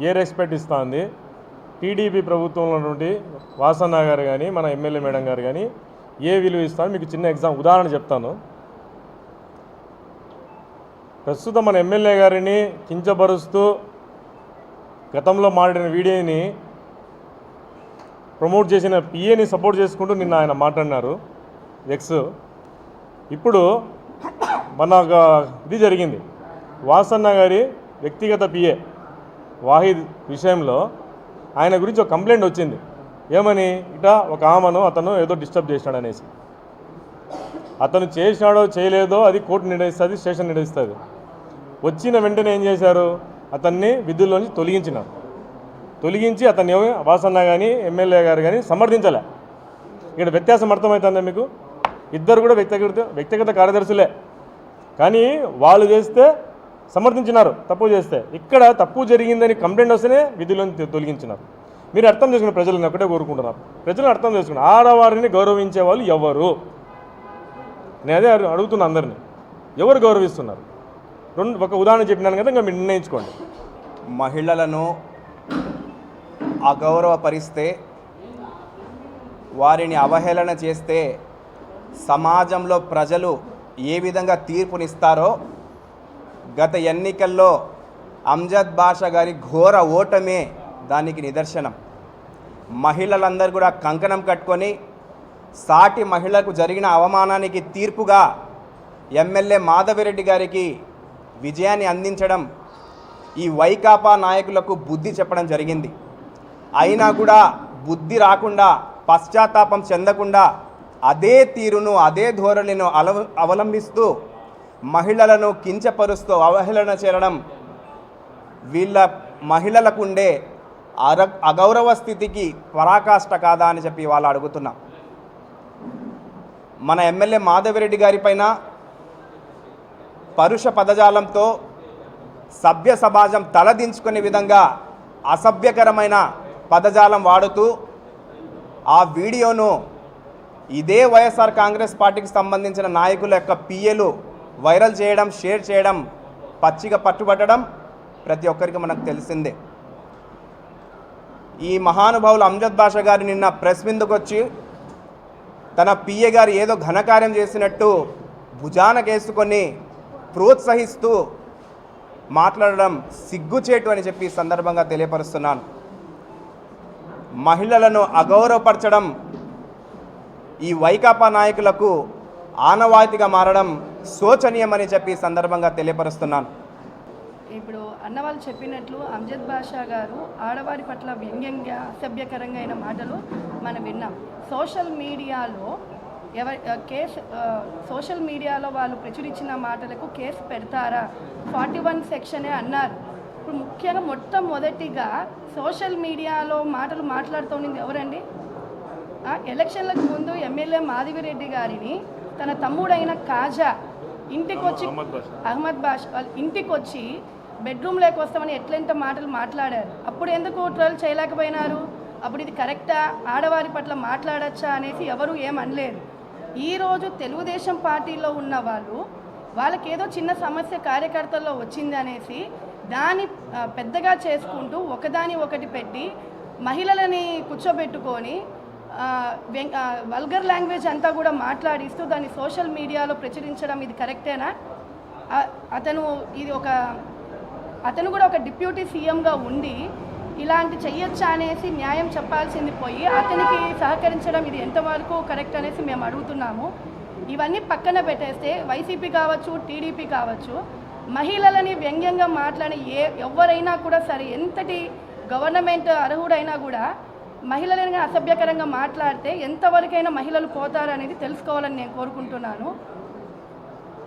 ఏ respect ఇస్తుంది? TDP ప్రభుత్వంలో నుండి వాసన్న గారు కానీ మన ఎమ్మెల్యే మేడం గారు కానీ ఏ విలువ ఇస్తాను మీకు చిన్న ఎగ్జామ్ ఉదాహరణ చెప్తాను. ప్రస్తుతం మన ఎమ్మెల్యే గారిని కించపరుస్తూ గతంలో మాట్లాడిన వీడియోని ప్రమోట్ చేసిన పిఏని సపోర్ట్ చేసుకుంటూ నిన్న ఆయన మాట్లాడినారు. ఎక్స్. ఇప్పుడు మన ఒక ఇది జరిగింది. వాసన్న గారి వ్యక్తిగత పిఏ. వాహిద్ విషయంలో ఆయన గురించి ఒక కంప్లైంట్ వచ్చింది. ఏమని? ఇట ఒక ఆమెను అతను ఏదో డిస్టర్బ్ చేసినాడు అనేసి. అతను చేసినాడో చేయలేదో అది కోర్టు నిర్ణయిస్తుంది స్టేషన్ నిర్ణయిస్తుంది. వచ్చిన వెంటనే ఏం చేశారు? అతన్ని విధుల్లోంచి తొలగించినారు. తొలగించి అతన్ని వాసన్న కానీ ఎమ్మెల్యే గారు కానీ సమర్థించలే. ఇక్కడ వ్యత్యాసం అర్థమవుతుందా మీకు? ఇద్దరు కూడా వ్యక్తిగత వ్యక్తిగత కార్యదర్శులే. కానీ వాళ్ళు చేస్తే సమర్థించినారు తప్పు చేస్తే. ఇక్కడ తప్పు జరిగిందని కంప్లైంట్ వస్తేనే విధులను తొలగించినారు. మీరు అర్థం చేసుకున్న ప్రజలను ఒకటే కోరుకుంటున్నారు. ప్రజలను అర్థం చేసుకున్నారు ఆడవారిని గౌరవించే వాళ్ళు ఎవరు? నేను అదే అడుగు- అడుగుతున్నా అందరినీ. ఎవరు గౌరవిస్తున్నారు? రెండు ఒక ఉదాహరణ చెప్పినాను కదా ఇంకా మీరు నిర్ణయించుకోండి. మహిళలను అగౌరవపరిస్తే వారిని అవహేళన చేస్తే సమాజంలో ప్రజలు ఏ విధంగా తీర్పునిస్తారో గత ఎన్నికల్లో అంజద్ బాషా గారి ఘోర ఓటమే దానికి నిదర్శనం. మహిళలందరూ కూడా కంకణం కట్టుకొని సాటి మహిళకు జరిగిన అవమానానికి తీర్పుగా ఎమ్మెల్యే మాధవిరెడ్డి గారికి విజయాన్ని అందించడం ఈ వైకాపా నాయకులకు బుద్ధి చెప్పడం జరిగింది. అయినా కూడా బుద్ధి రాకుండా పశ్చాత్తాపం చెందకుండా అదే తీరును అదే ధోరణిను అల అవలంబిస్తూ మహిళలను కించపరుస్తూ అవహేళన చేయడం వీళ్ళ మహిళలకుండే అర అగౌరవ స్థితికి పరాకాష్ట కాదా అని చెప్పి వాళ్ళు అడుగుతున్నాం. మన ఎమ్మెల్యే మాధవిరెడ్డి గారిపైన పరుష పదజాలంతో సభ్య సమాజం తలదించుకునే విధంగా అసభ్యకరమైన పదజాలం వాడుతూ ఆ వీడియోను ఇదే వైఎస్ఆర్ కాంగ్రెస్ పార్టీకి సంబంధించిన నాయకుల యొక్క పిఏలు వైరల్ చేయడం షేర్ చేయడం పచ్చిగా పట్టుబట్టడం ప్రతి ఒక్కరికి మనకు తెలిసిందే. ఈ మహానుభావులు అంజద్ భాష గారు నిన్న ప్రెస్ మీదకి వచ్చి తన పిఏ గారు ఏదో ఘనకార్యం చేసినట్టు భుజానకేసుకొని ప్రోత్సహిస్తూ మాట్లాడడం సిగ్గుచేటు అని చెప్పి సందర్భంగా తెలియపరుస్తున్నాను. మహిళలను అగౌరవపరచడం ఈ వైకాపా నాయకులకు ఆనవాయితీగా మారడం శోచనీయమని చెప్పి సందర్భంగా తెలియపరుస్తున్నాను. ఇప్పుడు అన్న వాళ్ళు చెప్పినట్లు అంజద్ బాషా గారు ఆడవారి పట్ల వ్యంగ్యంగా అసభ్యకరంగా అయిన మాటలు మనం విన్నాం. సోషల్ మీడియాలో ఎవరి కేసు సోషల్ మీడియాలో వాళ్ళు ప్రచురించిన మాటలకు కేసు పెడతారా? ఫార్టీ వన్ సెక్షనే అన్నారు. ఇప్పుడు ముఖ్యంగా మొట్టమొదటిగా సోషల్ మీడియాలో మాటలు మాట్లాడుతోంది ఎవరండి? ఎలక్షన్లకు ముందు ఎమ్మెల్యే మాధవిరెడ్డి గారిని తన తమ్ముడైన కాజా ఇంటికి వచ్చి అహ్మద్ బాషా. వాళ్ళ ఇంటికి వచ్చి బెడ్రూమ్లోకి వస్తామని ఎట్లెంత మాటలు మాట్లాడారు? అప్పుడు ఎందుకు ట్రోల్ చేయలేకపోయినారు? అప్పుడు ఇది కరెక్టా? ఆడవారి పట్ల మాట్లాడచ్చా అనేసి ఎవరు ఏం అనలేరు ఈరోజు తెలుగుదేశం పార్టీలో ఉన్న వాళ్ళు వాళ్ళకి ఏదో చిన్న సమస్య కార్యకర్తల్లో వచ్చింది అనేసి దాన్ని పెద్దగా చేసుకుంటూ ఒకదాని ఒకటి పెట్టి మహిళలని కూర్చోబెట్టుకొని వల్గర్ లాంగ్వేజ్ అంతా కూడా మాట్లాడిస్తూ దాన్ని సోషల్ మీడియాలో ప్రచురించడం ఇది కరెక్టేనా? అతను ఇది ఒక అతను కూడా ఒక డిప్యూటీ సీఎంగా ఉండి ఇలాంటి చెయ్యొచ్చా అనేసి న్యాయం చెప్పాల్సింది పోయి అతనికి సహకరించడం ఇది ఎంతవరకు కరెక్ట్ అనేసి మేము అడుగుతున్నాము. ఇవన్నీ పక్కన పెట్టేస్తే వైసీపీ కావచ్చు టీడీపీ కావచ్చు మహిళలని వ్యంగ్యంగా మాట్లాడే ఏ ఎవరైనా కూడా సరే ఎంతటి గవర్నమెంట్ అర్హుడైనా కూడా మహిళలని అసభ్యకరంగా మాట్లాడితే ఎంతవరకైనా మహిళలు పోతారనేది తెలుసుకోవాలని నేను కోరుకుంటున్నాను.